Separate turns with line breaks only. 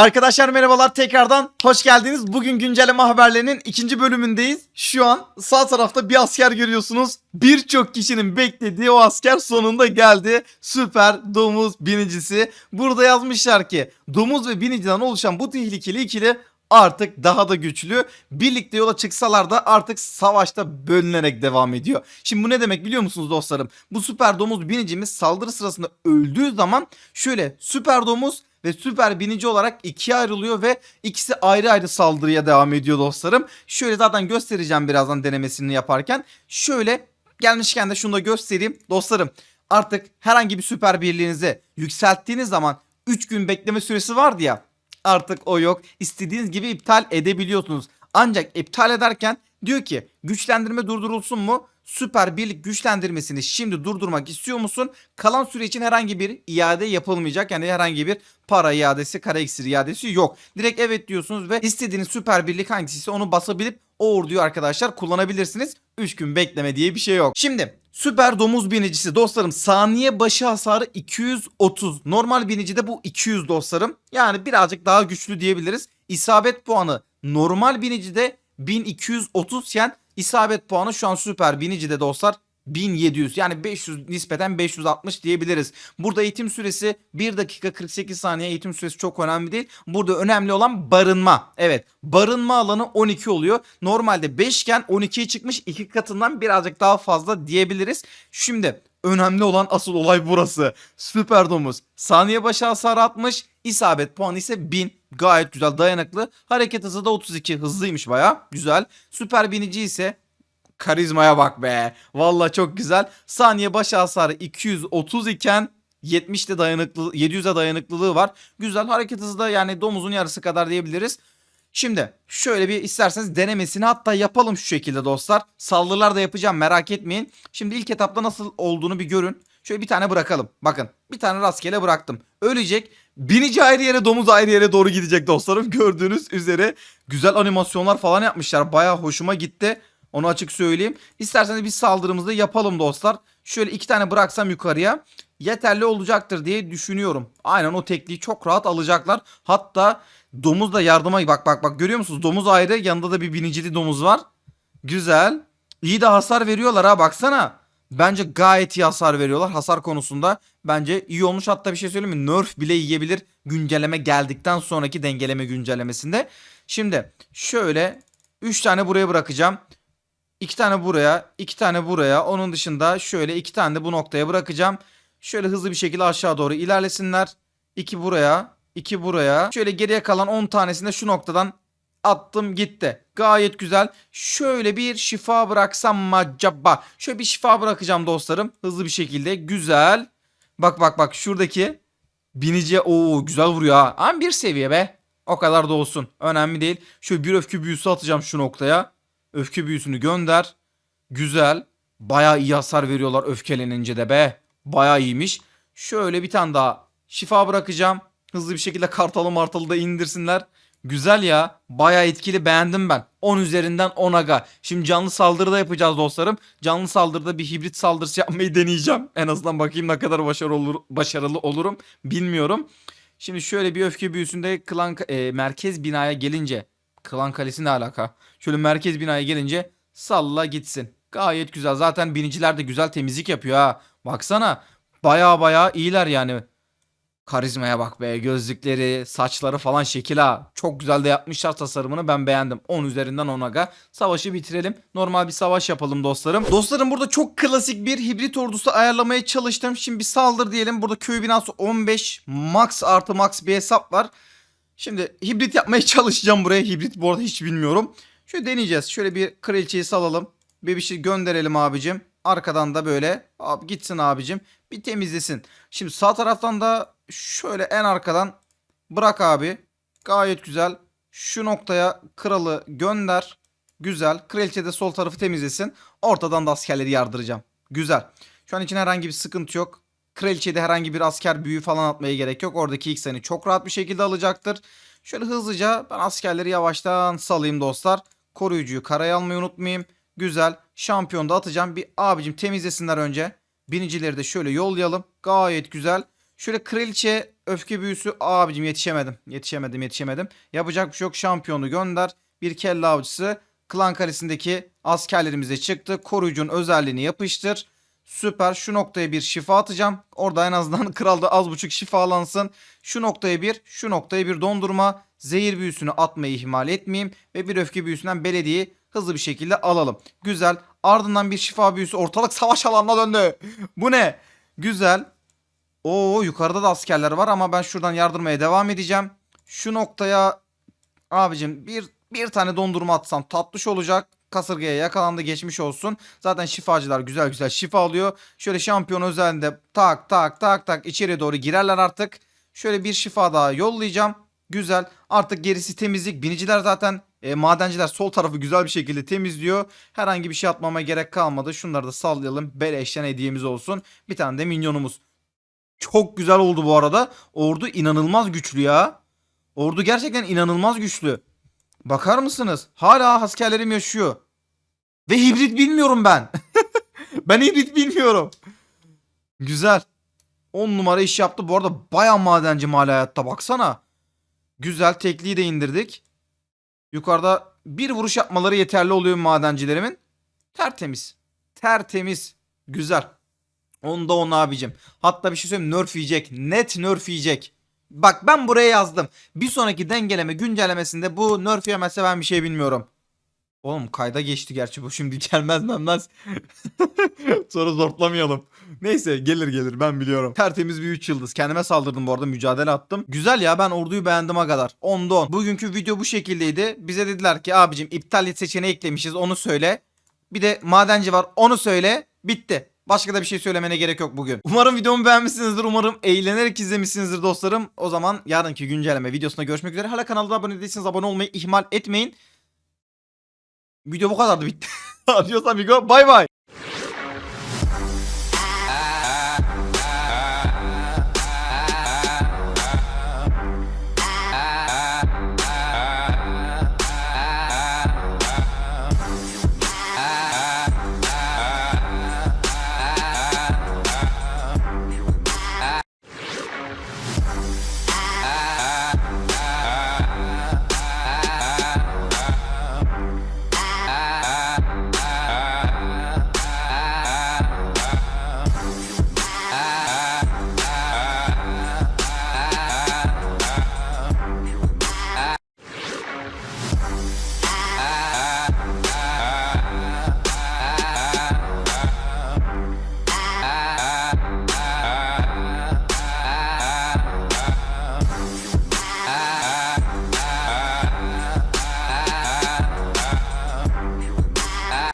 Arkadaşlar merhabalar tekrardan hoş geldiniz. Bugün güncelleme haberlerinin ikinci bölümündeyiz. Şu an sağ tarafta bir asker görüyorsunuz. Birçok kişinin beklediği o asker sonunda geldi. Süper domuz binicisi. Burada yazmışlar ki domuz ve biniciden oluşan bu tehlikeli ikili artık daha da güçlü. Birlikte yola çıksalar da artık savaşta bölünerek devam ediyor. Şimdi bu ne demek biliyor musunuz dostlarım? Bu süper domuz binicimiz saldırı sırasında öldüğü zaman şöyle süper domuz ve süper binici olarak ikiye ayrılıyor ve ikisi ayrı ayrı saldırıya devam ediyor dostlarım. Şöyle zaten göstereceğim birazdan denemesini yaparken. Şöyle gelmişken de şunu da göstereyim. Dostlarım artık herhangi bir süper birliğinizi yükselttiğiniz zaman 3 gün bekleme süresi vardı ya. Artık o yok. İstediğiniz gibi iptal edebiliyorsunuz. Ancak iptal ederken diyor ki güçlendirme durdurulsun mu? Süper birlik güçlendirmesini şimdi durdurmak istiyor musun? Kalan süre için herhangi bir iade yapılmayacak. Yani herhangi bir para iadesi, kara iksir iadesi yok. Direkt evet diyorsunuz ve istediğiniz süper birlik hangisi onu basabilip o orduyu arkadaşlar kullanabilirsiniz. 3 gün bekleme diye bir şey yok. Şimdi süper domuz binicisi dostlarım saniye başı hasarı 230. Normal binicide bu 200 dostlarım. Yani birazcık daha güçlü diyebiliriz. İsabet puanı normal binicide 1230 iken isabet puanı şu an süper binicide dostlar 1700 yani 500 nispeten 560 diyebiliriz. Burada eğitim süresi 1 dakika 48 saniye eğitim süresi çok önemli değil. Burada önemli olan barınma. Evet barınma alanı 12 oluyor. Normalde 5 iken 12'ye çıkmış 2 katından birazcık daha fazla diyebiliriz. Şimdi önemli olan asıl olay burası. Süper domuz saniye başı hasar atmış. İsabet puanı ise 1000. Gayet güzel dayanıklı. Hareket hızı da 32 hızlıymış baya güzel. Süper binici ise Karizmaya bak be. Valla çok güzel. Saniye baş hasarı 230 iken 70'te dayanıklı 700'e dayanıklılığı var. Güzel hareket hızı da yani domuzun yarısı kadar diyebiliriz. Şimdi şöyle bir isterseniz denemesini hatta yapalım şu şekilde dostlar. Saldırılar da yapacağım merak etmeyin. Şimdi ilk etapta nasıl olduğunu bir görün. Şöyle bir tane bırakalım. Bakın bir tane rastgele bıraktım. Ölecek. Binici ayrı yere domuz ayrı yere doğru gidecek dostlarım. Gördüğünüz üzere güzel animasyonlar falan yapmışlar. Baya hoşuma gitti. Onu açık söyleyeyim. İsterseniz bir saldırımızı yapalım dostlar. Şöyle iki tane bıraksam yukarıya yeterli olacaktır diye düşünüyorum. Aynen o tekliği çok rahat alacaklar. Hatta domuz da yardıma bak bak bak görüyor musunuz? Domuz ayrı yanında da bir binicili domuz var. Güzel. İyi de hasar veriyorlar ha baksana. Bence gayet iyi hasar veriyorlar. Hasar konusunda bence iyi olmuş. Hatta bir şey söyleyeyim mi? Nerf bile yiyebilir güncelleme geldikten sonraki dengeleme güncellemesinde. Şimdi şöyle 3 tane buraya bırakacağım. İki tane buraya, iki tane buraya. Onun dışında şöyle iki tane de bu noktaya bırakacağım. Şöyle hızlı bir şekilde aşağı doğru ilerlesinler. İki buraya, iki buraya. Şöyle geriye kalan 10 tanesini de şu noktadan attım gitti. Gayet güzel. Şöyle bir şifa bıraksam mı acaba? Şöyle bir şifa bırakacağım dostlarım. Hızlı bir şekilde. Güzel. Bak bak bak şuradaki biniciye o güzel vuruyor ha. Ama bir seviye be. O kadar da olsun. Önemli değil. Şöyle bir öfke büyüsü atacağım şu noktaya. Öfke büyüsünü gönder. Güzel. Baya iyi hasar veriyorlar öfkelenince de be. Baya iyiymiş. Şöyle bir tane daha şifa bırakacağım. Hızlı bir şekilde kartalı martalı da indirsinler. Güzel ya. Baya etkili beğendim ben. 10 üzerinden 10 aga. Şimdi canlı saldırıda yapacağız dostlarım. Canlı saldırıda bir hibrit saldırısı yapmayı deneyeceğim. En azından bakayım ne kadar başarılı, olur, başarılı olurum. Bilmiyorum. Şimdi şöyle bir öfke büyüsünde klan, e, merkez binaya gelince. Klan kalesi ne alaka? Şöyle merkez binaya gelince salla gitsin. Gayet güzel. Zaten biniciler de güzel temizlik yapıyor ha. Baksana. Baya baya iyiler yani. Karizmaya bak be. Gözlükleri, saçları falan şekil ha. Çok güzel de yapmışlar tasarımını. Ben beğendim. 10 üzerinden 10 aga. Savaşı bitirelim. Normal bir savaş yapalım dostlarım. Dostlarım burada çok klasik bir hibrit ordusu ayarlamaya çalıştım. Şimdi bir saldır diyelim. Burada köy binası 15 max artı max bir hesap var. Şimdi hibrit yapmaya çalışacağım buraya. Hibrit bu arada hiç bilmiyorum. Şöyle deneyeceğiz. Şöyle bir kraliçeyi salalım. Bir şey gönderelim abicim. Arkadan da böyle abi gitsin abicim. Bir temizlesin. Şimdi sağ taraftan da şöyle en arkadan bırak abi. Gayet güzel. Şu noktaya kralı gönder. Güzel. Kraliçe de sol tarafı temizlesin. Ortadan da askerleri yardıracağım. Güzel. Şu an için herhangi bir sıkıntı yok. Kraliçede herhangi bir asker büyü falan atmaya gerek yok. Oradaki X'ini çok rahat bir şekilde alacaktır. Şöyle hızlıca ben askerleri yavaştan salayım dostlar. Koruyucuyu karaya almayı unutmayayım. Güzel. Şampiyon da atacağım. Bir abicim temizlesinler önce. Binicileri de şöyle yollayalım. Gayet güzel. Şöyle kraliçe öfke büyüsü. Abicim yetişemedim. Yetişemedim yetişemedim. Yapacak bir şey yok. Şampiyonu gönder. Bir kelle avcısı. Klan kalesindeki askerlerimize çıktı. Koruyucunun özelliğini yapıştır. Süper. Şu noktaya bir şifa atacağım. Orada en azından kralda az buçuk şifalansın. Şu noktaya bir, şu noktaya bir dondurma. Zehir büyüsünü atmayı ihmal etmeyeyim. Ve bir öfke büyüsünden belediyeyi hızlı bir şekilde alalım. Güzel. Ardından bir şifa büyüsü. Ortalık savaş alanına döndü. Bu ne? Güzel. Oo yukarıda da askerler var ama ben şuradan yardırmaya devam edeceğim. Şu noktaya abicim bir bir tane dondurma atsam tatlış olacak. Kasırgaya yakalandı geçmiş olsun. Zaten şifacılar güzel güzel şifa alıyor. Şöyle şampiyon özelinde tak tak tak tak içeri doğru girerler artık. Şöyle bir şifa daha yollayacağım. Güzel. Artık gerisi temizlik. Biniciler zaten e, madenciler sol tarafı güzel bir şekilde temizliyor. Herhangi bir şey atmama gerek kalmadı. Şunları da sallayalım. Beleşten hediyemiz olsun. Bir tane de minyonumuz. Çok güzel oldu bu arada. Ordu inanılmaz güçlü ya. Ordu gerçekten inanılmaz güçlü. Bakar mısınız? Hala askerlerim yaşıyor. Ve hibrit bilmiyorum ben. ben hibrit bilmiyorum. Güzel. 10 numara iş yaptı. Bu arada baya madenci hala hayatta baksana. Güzel tekliği de indirdik. Yukarıda bir vuruş yapmaları yeterli oluyor madencilerimin. Tertemiz. Tertemiz. Güzel. Onda on abicim. Hatta bir şey söyleyeyim nerf yiyecek. Net nerf yiyecek. Bak ben buraya yazdım. Bir sonraki dengeleme güncellemesinde bu nerf yemezse ben bir şey bilmiyorum. Oğlum kayda geçti gerçi bu şimdi gelmez memez. Sonra zorlamayalım. Neyse gelir gelir ben biliyorum. Tertemiz bir 3 yıldız. Kendime saldırdım bu arada mücadele attım. Güzel ya ben orduyu beğendim a kadar. 10'da 10. Bugünkü video bu şekildeydi. Bize dediler ki abicim iptal et seçeneği eklemişiz onu söyle. Bir de madenci var onu söyle. Bitti. Başka da bir şey söylemene gerek yok bugün. Umarım videomu beğenmişsinizdir. Umarım eğlenerek izlemişsinizdir dostlarım. O zaman yarınki güncelleme videosunda görüşmek üzere. Hala kanalda abone değilseniz abone olmayı ihmal etmeyin. Video bu kadardı bitti. Adios amigo. Bay bay.